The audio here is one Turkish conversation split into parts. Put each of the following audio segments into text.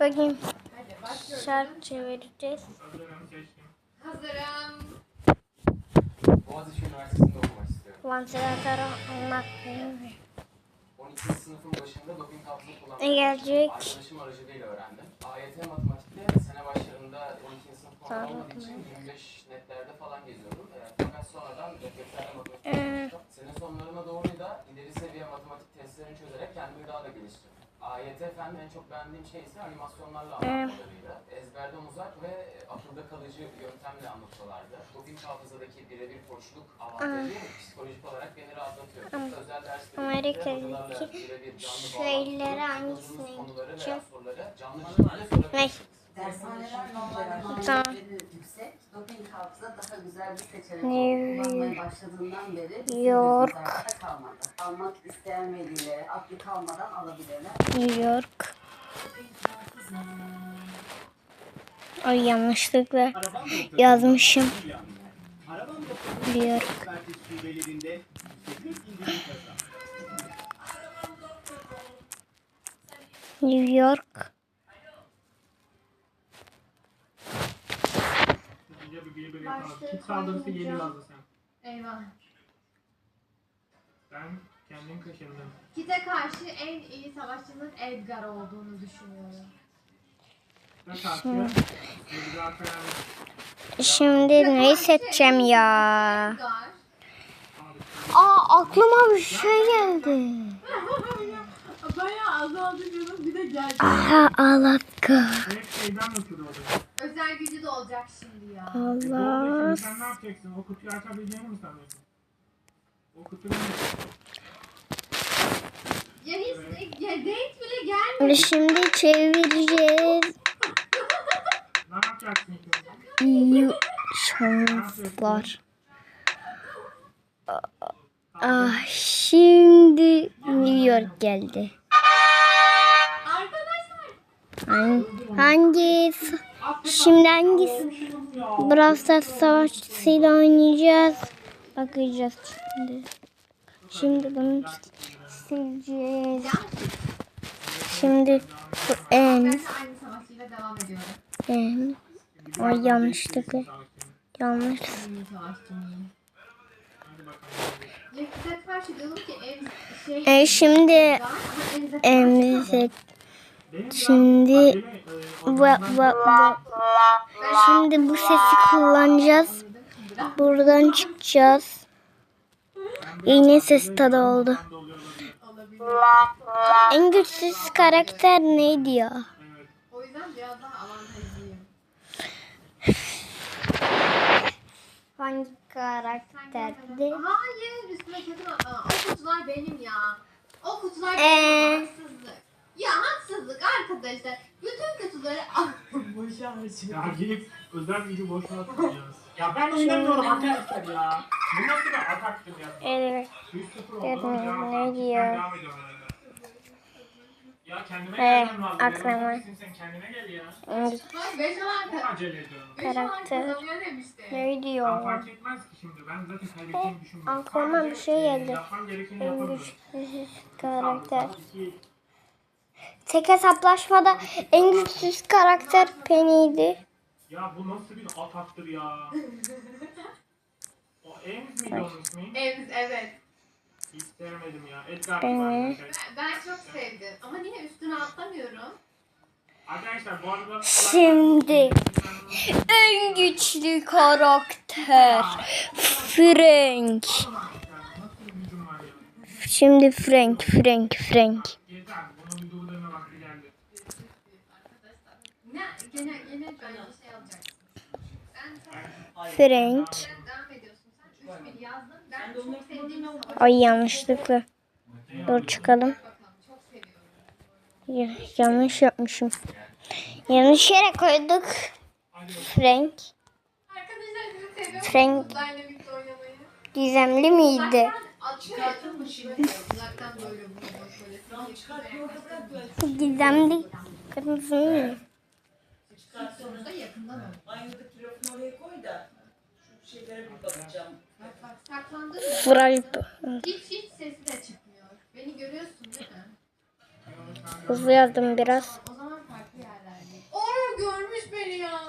Başlıyorum. şarkı çevireceğiz. Hazırım. Boğaziçi Üniversitesi'nde okumak istiyorum. Vantilatörü olmak benim. 12. sınıfın başında doping hafızı Ne kullanmayı gelecek? arkadaşım aracılığıyla öğrendim. AYT matematikte sene başlarında 12. sınıf Tamam. olmadığı için 25 netlerde falan geziyordum. Ee, fakat sonradan reflekslerle matematik Ee. Sene sonlarına doğru da ileri seviye matematik testlerini çözerek kendimi daha da geliştirdim. AYT efendim en çok beğendiğim şey ise animasyonlarla Ee. anlatmalarıydı. Ezberden uzak ve akılda kalıcı yöntemle anlatıyorlardı. Doping hafızadaki birebir koçluk avantajı psikolojik olarak beni rahatlatıyor. Özel Amerika'daki hocalarla birebir canlı bağlantılı, hangisine konuları veya soruları canlı şekilde sorabilirsiniz. Dershaneler normalde Tamam. maliyetleri yüksek. Doping hafıza daha güzel bir seçenek New oldu. Kullanmaya başladığından beri bizim York. gözümüz arkada kalmadı. Almak isteyen veliler aklı kalmadan alabilirler. New York. Ay yanlışlıkla yazmışım. New York. New York. Hızlıca bir bir bir yapalım. Kit saldırısı yeni yazdı sen. Eyvah. Ben kendim kaşındım. Kite karşı en iyi savaşçının Edgar olduğunu düşünüyorum. Bir daha karar Şimdi neyi seçeceğim ya? Edgar. Aa aklıma bir şey geldi. Bayağı azaldı canım bir de geldi. Aha. Hep şeyden da. Özel gücü de olacak şimdi ya. E, Allah. şimdi sen ne yapacaksın? O kutuyu açabileceğini mi sanıyorsun? O kutuyu ne? Ya hiç ya date bile gelmedi. Şimdi çevireceğiz. Ne yapacaksın ki? Şanslar. Ah şimdi New York geldi. Arkadaşlar. Hangi, hangisi? Şimdi hangisi? Brawl Stars savaşçısıyla oynayacağız. Bakacağız şimdi. Şimdi bunu sileceğiz. Şimdi bu en, en. Ay yanlışlıkla. Yanlış. Şey... E, şimdi Ama Şimdi va, va, va. Şimdi bu sesi kullanacağız. Buradan çıkacağız. İğne sesi tadı oldu. En güçsüz karakter neydi ya? Evet. O yüzden biraz daha avantajlıyım. Hangi karakterdi? Hayır üstüme atma. O kutular benim ya. O kutular Ee? benim. Haksızlık. Ya haksızlık arkadaşlar. Bütün kutuları boşa harcıyorum. Ya gelip özel gücü boşuna atacağız. Ya ben oynamıyorum arkadaşlar ya. Bu nasıl bir ataktır ya? Evet. 100-0 oldu. Evet, ne diyor? Devam ediyorum öyle. Ya kendime He, gelmem lazım. aklıma. Sen kendine gel ya. Çok acele ediyorum. Karakter. neydi Ben ya? fark etmez ki şimdi. Ben zaten kaybedeceğimi düşünmüyorum. aklıma bir şey e, geldi. Yapmam gerekeni En yapamıyorum. karakter. Tek hesaplaşmada en güçsüz karakter Penny'ydi. Ya bu nasıl bir ataktır ya? o Ames miydi onun ismi? Evet evet. Hiç sevmedim ya. Edgar Evet. gibi arkadaşlar. Ben, ben çok sevdim. Ama niye üstüne atlamıyorum? Arkadaşlar bu arada... Şimdi en güçlü karakter Frank. Nasıl bir gücüm var ya? Şimdi Frank, Frank, Frank. Yeter. Bunun bir durdurma vakti geldi. Ne? Gene, gene böyle bir şey alacaksın. Sen Frank. sen devam ediyorsun. Sen 3 bir yazdın. Ben çok sevdiğim bir savaş. Ay yanlışlıkla. Dur çıkalım. Ya- yanlış yapmışım. Yanlış yere koyduk. Frank. Arkadaşlar sizi seviyorum. Frank. Gizemli miydi? Çıkartın mı şimdi? Ondan oldu. Banyoda telefonu oraya koy da şu şeylere bir bakacağım. Bak bak saklandın mı? Fry. Hiç hiç sesi de çıkmıyor. Beni görüyorsun değil mi? Hızlı yazdım biraz. O zaman farklı yerlerde. Oo görmüş beni ya.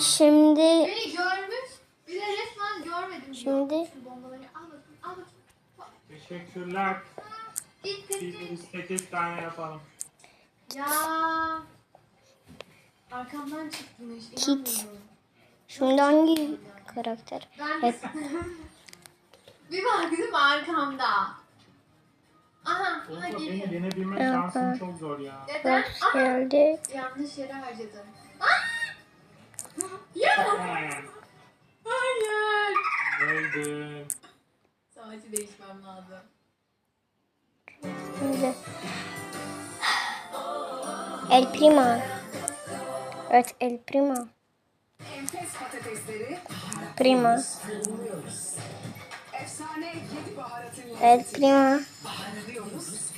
Şimdi Beni görmüş. Bir de resmen görmedim. Şimdi- Şu. Teşekkürler. Git git tane yapalım. Ya Arkamdan çıkmış. İnanmıyorum. şimdi hangi karakter? Ben Evet. bir baktım arkamda. Aha, Olsa hadi. beni yenebilmek evet. çok zor ya. Neden? Hoş Aha, geldi. yanlış yere harcadım. Ah! Ya. Hayır. Öldüm. Savaşı değişmem lazım. El Primo. Evet El Primo. Enfes patatesleri Primo. buluyoruz. Efsane yedi baharatın El Primo. baharatıyoruz.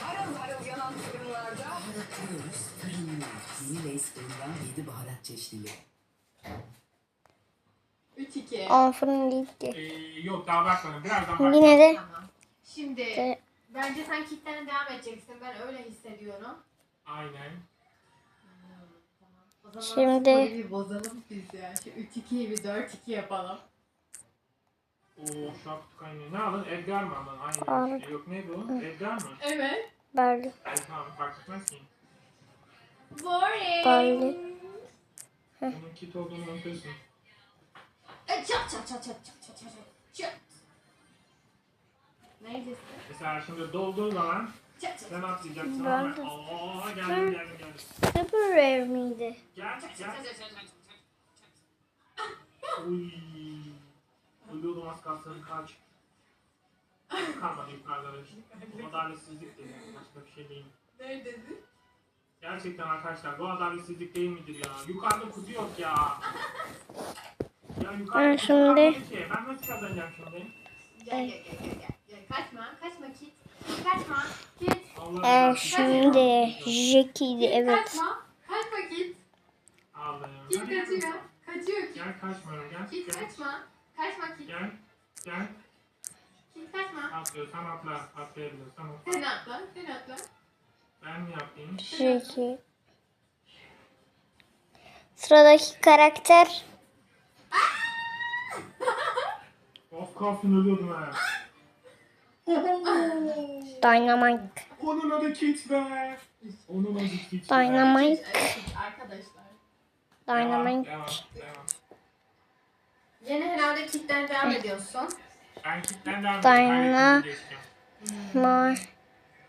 Harıl harıl yanan fırınlarda baharatıyoruz. Yeni Lay's fırından yedi baharat çeşnili. 3-2. On fırın gitti. Ee, yok daha bakmadım. Birazdan bakacağım. Yine de Tamam. Şimdi de- bence sen kitten devam edeceksin. Ben öyle hissediyorum. Aynen. O zaman Şimdi- bir bozalım biz ya. Şu 3-2'yi bir 4-2 yapalım. Oo şaptık aynı. Ne alın? Edgar mı alın? Al. Aynı. Şey yok neydi o? Edgar mı? Evet. Barley. Ay tamam fark etmez ki. Boring. Barley. Onun kit olduğunu unutuyorsun. E, çat çat çat çat çat çat çat çat. Neredesin? Mesela şimdi dolduğu zaman. Sen atlayacaksın ama de- Oo geldim geldim geldim. Super Rare miydi? Gel gel. Uy. Ölüyordum az kalsın kaç. Kalmadı yukarıda. Bu adaletsizlik değil. Başka bir şey değil. Neredesin? Gerçekten arkadaşlar bu adaletsizlik değil midir ya? Yukarıda kutu yok ya. Ya yukarıda Ben kutu şimdi- kalmadı ki. Ben nasıl kazanacağım şimdi? Gel gel gel gel gel. gel. Kaçma kaçma kit. Kaçma. Ee, şimdi Jackie'di Kit evet. kaçma. Kaçma kit. Allah'ım. Kit kaçıyor. Kaçıyor kit. Gel kaçmıyorum gel. Gel. kaçma. Kaçma kit. Gel. Gel. Kit kaçma. Atlıyorsan atla. Atlayabiliyorsan atla. Sen atla. Sen atla. Ben mi yapayım? Jackie. Sıradaki karakter Of kafin ölüyordum ha. Dynamite. Onun adı Kit be. Onun adı Kit. Dynamite. Arkadaşlar. Dynamite. Devam, devam. Yine herhalde kitten devam ediyorsun. Ben Kit'ten devam geçeceğim. Ma.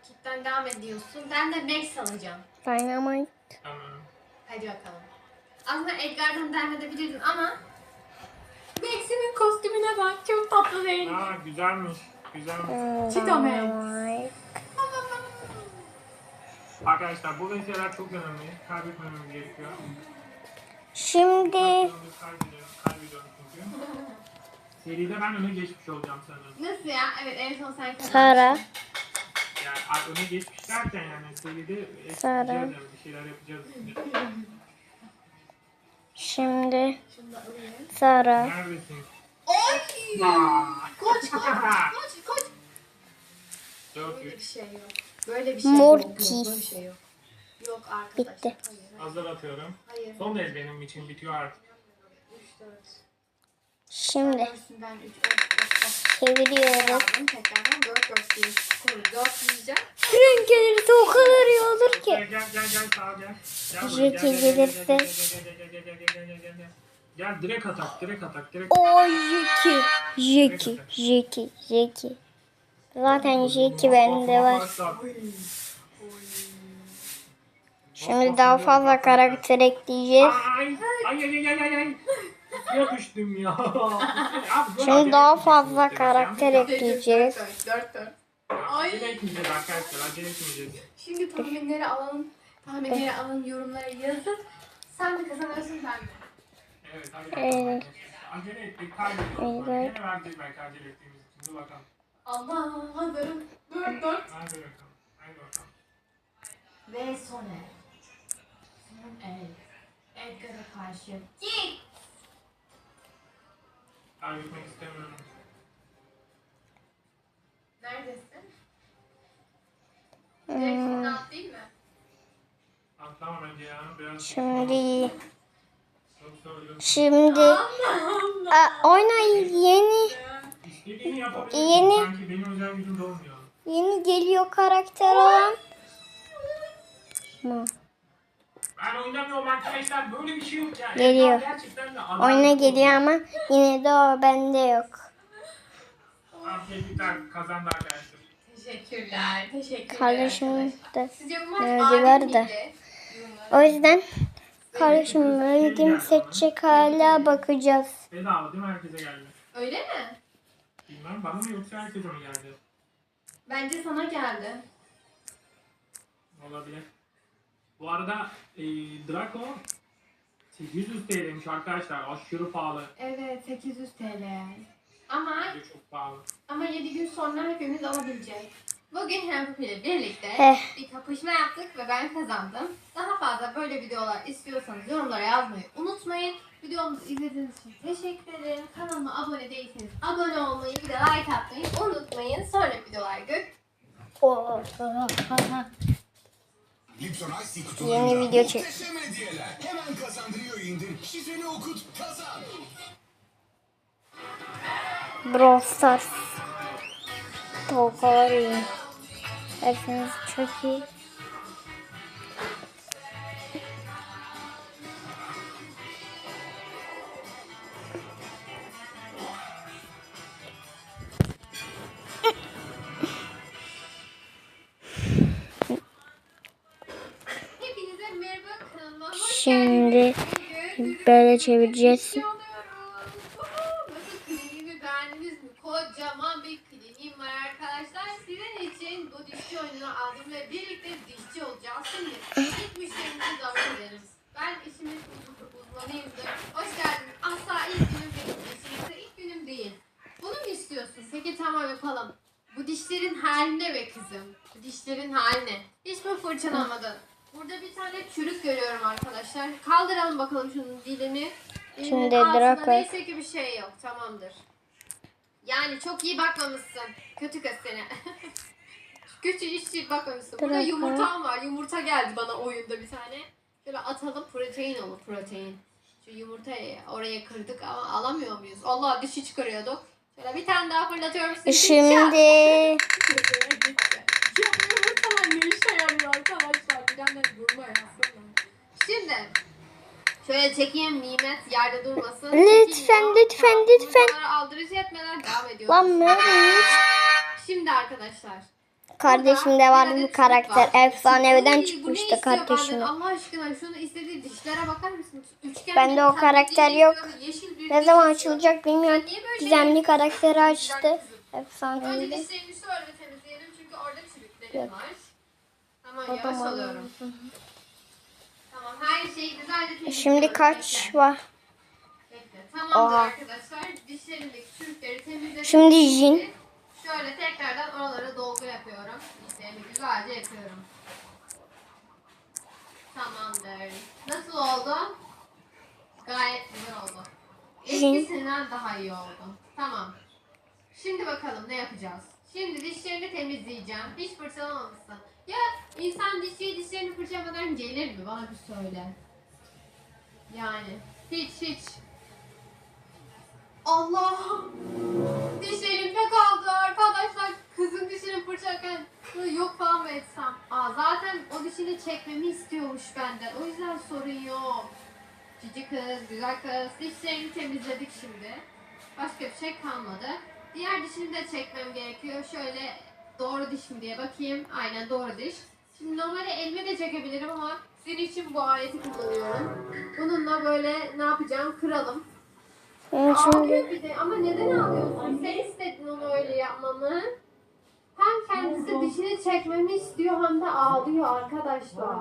Kitten devam ediyorsun. Ben de Max alacağım. Dynamite. Tamam. Hadi bakalım. Aslında Edgar'dan devam edebilirdin ama Max'imin kostümüne bak. Çok tatlı değil. mi? Aa güzelmiş. Güzelmiş. Cheetah Max. Arkadaşlar bu vesaireler çok önemli. Kaybetmememiz gerekiyor. Şimdi Kaybediyoruz, kaybediyoruz, kaybediyoruz çünkü. Seride ben öne geçmiş olacağım sanırım. Nasıl ya? Evet en son sen kazandın. Sara. Yani a- öne geçmiş derken yani seride Sara. yani bir şeyler yapacağız. Şimdi Şunu da alayım. Sara. Neredesin? Oy! Aa! Koç koç koç koç. Dört Böyle bir üç. şey yok. Böyle bir şey Mortis. yok. Böyle bir şey yok. Yok arkadaşlar. Bitti. Hayır. Hazır atıyorum. Hayır. Son el benim için bitiyor artık. 3 4. Şimdi ben 3 4 çeviriyoruz. Aldım tekrardan 4 4 diye skoru 4 diyeceğim. Renk gelirse o kadar iyi olur Gel ki. gel gel gel sağa gel. Gel buraya, gel, gel, gel, gelirse- gel, gel, gel, gel, gel, gel, gel, gel, gel. Gel direkt atak direkt atak direkt. O Jackie. Jackie. Jackie. Jackie. Zaten şey J2 bende var. Şimdi daha fazla karakter ekleyeceğiz. Yapıştım ya. Şimdi daha fazla karakter ekleyeceğiz. Ay. Şimdi tahminleri alalım. Tahminleri alın yorumlara yazın. Sen de kazanırsın ben de. Evet. Acele ettik. Kaybettik. Acele ettik. Acele ettiğimiz için. Dur bakalım. Allah hazırım. 4 4. Hadi bakalım. Hadi bakalım. Ve son el. Son el. Edgar'a karşı. Git. İstemiyorum. Neredesin? Direksiyonu? Atlama bence ya. Biraz Şimdi şimdi Aa, oyna yeni İstediğini yapabilirsin. Yeni- Sanki benim özel gücüm de olmuyor. yeni geliyor karakter olan. Mı? Ben oynamıyorum arkadaşlar. Böyle bir şey yok yani. Geliyor. Gerçekten de adam- Oyuna geliyor ama yine de o bende yok. Tebrikler kazandı arkadaşlar. Teşekkürler. Teşekkürler. Kardeşim de. Da? miydi? O yüzden kardeşim öyle seçecek hala bakacağız. Bedava değil mi herkese geldi? Öyle mi? Bilmem bana mı yoksa herkese mi geldi? Bence sana geldi. Olabilir. Bu arada e, Draco 800 TL'ymiş arkadaşlar. Aşırı pahalı. Evet 800 TL. Ama Bence çok pahalı. ama 7 gün sonra hepimiz alabilecek. Bugün Hempup ile birlikte Heh. bir kapışma yaptık ve ben kazandım. Daha fazla böyle videolar istiyorsanız yorumlara yazmayı unutmayın. Videomuzu izlediğiniz için teşekkür ederim. Kanalıma abone değilseniz abone olmayı bir de like atmayı unutmayın. Sonraki videolar gör. Lipton Ice Tea Yeni video çek. muhteşem hediyeler. Hemen kazandırıyor indir. Şifreni okut kazan. Brawl Stars. Çok iyi. Hepinize merhaba kanalıma hoş Şimdi geldiniz. Bugün böyle çevireceğiz. bir şey alıyoruz. Uhu, Nasıl kliniğimi beğendiniz mi? Kocaman bir kliniğim var arkadaşlar. Sizin için bu dişçi ve birlikte dişçi olacağız. Şimdi ilk müşterimizi davet ederiz. Ben işimin uzmanıyımdır. Hoş geldiniz. Asla ilk günüm değil. Kesinlikle ilk günüm değil. Bunu mu istiyorsun? Peki tamam yapalım. Bu dişlerin haline be kızım. Bu dişlerin haline. Hiç mi fırçalamadın? Burada bir tane çürük görüyorum arkadaşlar. Kaldıralım bakalım şunun dilini. Dilinin Şimdi altında neyse ki bir şey yok. Tamamdır. Yani çok iyi bakmamışsın. Kötü kız seni. Kötü işçi bakmamışsın. Burada Draco. yumurtam var. Yumurta geldi bana oyunda bir tane. Şöyle atalım protein olur protein. Şu yumurtayı oraya kırdık ama alamıyor muyuz? Allah dişi çıkarıyorduk. Şöyle bir tane daha fırlatıyorum. sizi. Şimdi Ya yumurtalar ne işe yarıyor arkadaşlar? Bilenler vurma yapsana. Şimdi şöyle çekeyim nimet yerde durmasın. Lütfen, Çekilmiyor. lütfen, Tamam, lütfen. Yumurtaları aldırıcı etmeden devam ediyoruz. Lan neymiş? Şimdi arkadaşlar. Var karakter. Efsaneviden Oy, bu ne çıkmıştı istiyor benden? kardeşime. Allah aşkına şunu istediği dişlere bakar mısınız? Üçgen Bende o karakter yok. Ne zaman istiyor. açılacak bilmiyorum. Şey Gizemli karakteri açtı. Efsanevi. dişlerini şöyle temizleyelim çünkü orada çürüklerim Yok. var. Tamam yavaş alıyorum. Tamam her şeyi güzelce. Şimdi kaç var? Oha. Şimdi Jin. Şöyle tekrardan oralara dolgu yapıyorum. Güzelce yapıyorum. Tamamdır. Nasıl oldu? Gayet güzel oldu. Eskisinden daha iyi oldu. Tamam. Şimdi bakalım ne yapacağız? Şimdi dişlerini temizleyeceğim. Hiç fırçalamamışsın. Ya insan dişçiye dişlerini fırçalamadan gelir mi? Bana bir söyle. Yani hiç hiç. Allah'ım. Diş elimde kaldı arkadaşlar. Kızın dişini fırçalarken "Hı, yok falan mı etsem? Aa, dişini çekmemi istiyormuş benden. O yüzden sorun yok. Cici kız, güzel kız. Dişlerini temizledik şimdi. Başka bir şey kalmadı. Diğer dişini de çekmem gerekiyor. Şöyle doğru diş mi diye bakayım. Aynen doğru diş. Şimdi normalde elime de çekebilirim ama sizin için bu aleti kullanıyorum. Bununla böyle ne yapacağım? Kıralım. Ben şimdi Ağlıyor bir de ama neden ağlıyorsun? Sen istedin onu öyle yapmamı. Hem kendisi dişini çekmemi istiyor hem de ağlıyor arkadaşlar.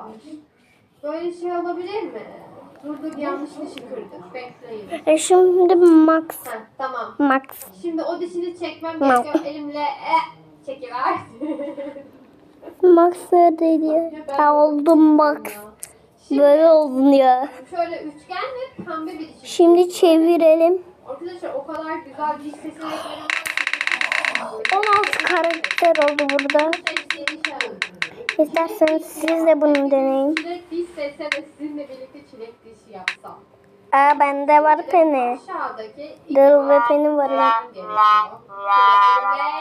Böyle şey olabilir mi? Durduk yanlış dişi kırdık. Bekleyin. E şimdi Max. Heh, tamam. Max. Şimdi o dişini çekmem Tamam. gerekiyor. Elimle e, çekiver. Max neredeydi? Ha oldum Max. Şimdi Böyle oldun ya. şöyle üçgen ve pembe bir diş. Şimdi çevirelim. Arkadaşlar o kadar güzel diş seçeneklerim var. 16 karakter oldu burada. İsterseniz siz de bunu deneyin. Diş sese sizinle birlikte çilek dişi yapsam. Aa bende var peni. Dıl ve peni var.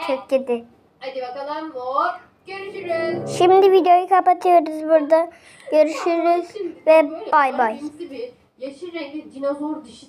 Çok gidi. Hadi bakalım hop. Görüşürüz. Şimdi videoyu kapatıyoruz burada. Görüşürüz ve bay bay. bir Yeşil renkli dinozor dişi